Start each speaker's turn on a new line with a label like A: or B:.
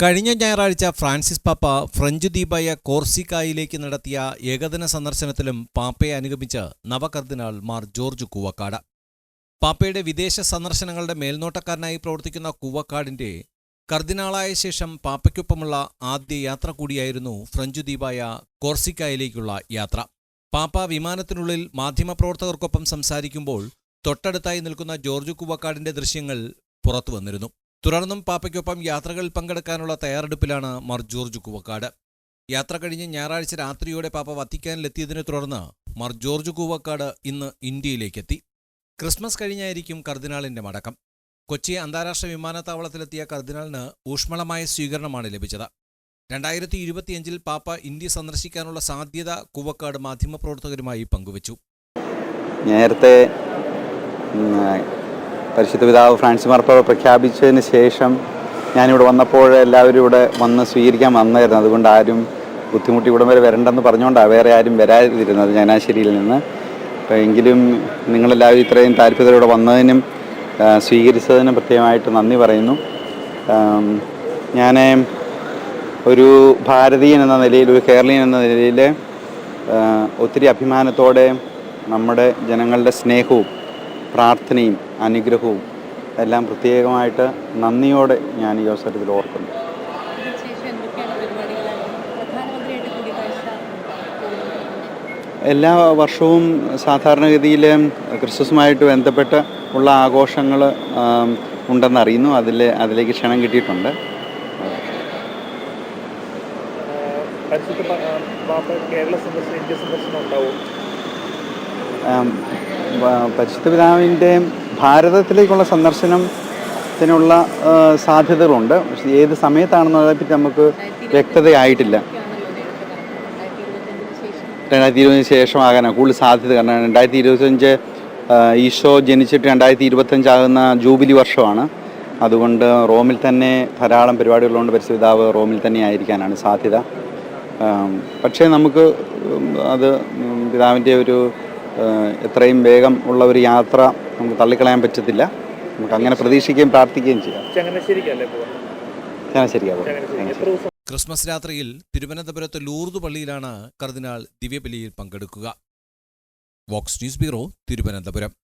A: കഴിഞ്ഞ ഞായറാഴ്ച ഫ്രാൻസിസ് പാപ്പ ഫ്രഞ്ച് ദ്വീപായ കോർസിക്കായിലേക്ക് നടത്തിയ ഏകദിന സന്ദർശനത്തിലും പാപ്പയെ അനുഗമിച്ച് നവകർദിനാൾ മാർ ജോർജ് കൂവക്കാട്. പാപ്പയുടെ വിദേശ സന്ദർശനങ്ങളുടെ മേൽനോട്ടക്കാരനായി പ്രവർത്തിക്കുന്ന കൂവക്കാടിന്റെ കർദിനാളായ ശേഷം പാപ്പയ്ക്കൊപ്പമുള്ള ആദ്യ യാത്ര കൂടിയായിരുന്നു ഫ്രഞ്ച് ദ്വീപായ കോർസിക്കായിലേക്കുള്ള യാത്ര. പാപ്പ വിമാനത്തിനുള്ളിൽ മാധ്യമപ്രവർത്തകർക്കൊപ്പം സംസാരിക്കുമ്പോൾ തൊട്ടടുത്തായി നിൽക്കുന്ന ജോർജ് കൂവക്കാടിന്റെ ദൃശ്യങ്ങൾ പുറത്തു വന്നിരുന്നു തുടർന്നും പാപ്പയ്ക്കൊപ്പം യാത്രകളിൽ പങ്കെടുക്കാനുള്ള തയ്യാറെടുപ്പിലാണ് മാർ ജോർജ് കൂവക്കാട് യാത്ര കഴിഞ്ഞ് ഞായറാഴ്ച രാത്രിയോടെ പാപ്പ വത്തിക്കാനിലെത്തിയതിനെ തുടർന്ന് മാർ ജോർജ് കൂവക്കാട് ഇന്ന് ഇന്ത്യയിലേക്കെത്തി. ക്രിസ്മസ് കഴിഞ്ഞായിരിക്കും കർദിനാളിന്റെ മടക്കം. കൊച്ചി അന്താരാഷ്ട്ര വിമാനത്താവളത്തിലെത്തിയ കർദിനാളിന് ഊഷ്മളമായ സ്വീകരണമാണ് ലഭിച്ചത്. രണ്ടായിരത്തി ഇരുപത്തിയഞ്ചിൽ പാപ്പ ഇന്ത്യ സന്ദർശിക്കാനുള്ള സാധ്യത കൂവക്കാട് മാധ്യമപ്രവർത്തകരുമായി പങ്കുവച്ചു.
B: നേരത്തെ പരിശുദ്ധ പിതാവ് ഫ്രാൻസിസ് മാർപ്പാവ് പ്രഖ്യാപിച്ചതിന് ശേഷം ഞാനിവിടെ വന്നപ്പോൾ എല്ലാവരും ഇവിടെ വന്ന് സ്വീകരിക്കാൻ വന്നായിരുന്നു. അതുകൊണ്ട് ആരും ബുദ്ധിമുട്ടി ഇവിടം വരെ വരണ്ടെന്ന് പറഞ്ഞുകൊണ്ടാണ് വേറെ ആരും വരാതിരുന്നത് ചങ്ങനാശ്ശേരിയിൽ നിന്ന്. അപ്പോൾ എങ്കിലും നിങ്ങളെല്ലാവരും ഇത്രയും താല്പര്യത്തോടെ വന്നതിനും സ്വീകരിച്ചതിനും പ്രത്യേകമായിട്ട് നന്ദി പറയുന്നു. ഞാൻ ഒരു ഭാരതീയൻ എന്ന നിലയിൽ ഒരു കേരളീയൻ എന്ന നിലയിൽ ഒത്തിരി അഭിമാനത്തോടെ നമ്മുടെ ജനങ്ങളുടെ സ്നേഹവും പ്രാർത്ഥനയും അനുഗ്രഹവും എല്ലാം പ്രത്യേകമായിട്ട് നന്ദിയോടെ ഞാൻ ഈ അവസരത്തിൽ ഓർക്കുന്നു. എല്ലാ വർഷവും സാധാരണഗതിയിൽ ക്രിസ്മസുമായിട്ട് ബന്ധപ്പെട്ട് ഉള്ള ആഘോഷങ്ങൾ ഉണ്ടെന്നറിയുന്നു അതിൽ അതിലേക്ക് ക്ഷണം കിട്ടിയിട്ടുണ്ട്.
C: കേരള സന്ദർശനം ഇന്ത്യ സന്ദർശനം ഉണ്ടാവും.
B: പരിശുദ്ധ പിതാവിന്റെ ഭാരതത്തിലേക്കുള്ള സന്ദർശനത്തിനുള്ള സാധ്യതകളുണ്ട്. പക്ഷേ ഏത് സമയത്താണെന്നതിനെപ്പറ്റി നമുക്ക് വ്യക്തതയായിട്ടില്ല.
D: രണ്ടായിരത്തി
B: ഇരുപതിന് ശേഷമാകാനാണ് കൂടുതൽ സാധ്യത കാരണം രണ്ടായിരത്തി ഇരുപത്തഞ്ച് ഈശോ ജനിച്ചിട്ട് രണ്ടായിരത്തി ഇരുപത്തഞ്ചാകുന്ന ജൂബിലി വർഷമാണ്. അതുകൊണ്ട് റോമിൽ തന്നെ ധാരാളം പരിപാടികളുണ്ട്. പരിശുദ്ധാവ് റോമിൽ തന്നെ ആയിരിക്കാനാണ് സാധ്യത. പക്ഷേ നമുക്ക് അത് പിതാവിന്റെ ഒരു എത്രയും വേഗം ഉള്ള ഒരു യാത്ര നമുക്ക് തള്ളിക്കളയാൻ പറ്റത്തില്ല. നമുക്ക് അങ്ങനെ പ്രതീക്ഷിക്കുകയും പ്രാർത്ഥിക്കുകയും ചെയ്യാം.
A: ക്രിസ്മസ് രാത്രിയിൽ തിരുവനന്തപുരത്ത് ലൂർദ് പള്ളിയിലാണ് കർദിനാൾ ദിവ്യബലിയിൽ പങ്കെടുക്കുക. Vox news bureau Thiruvananthapuram.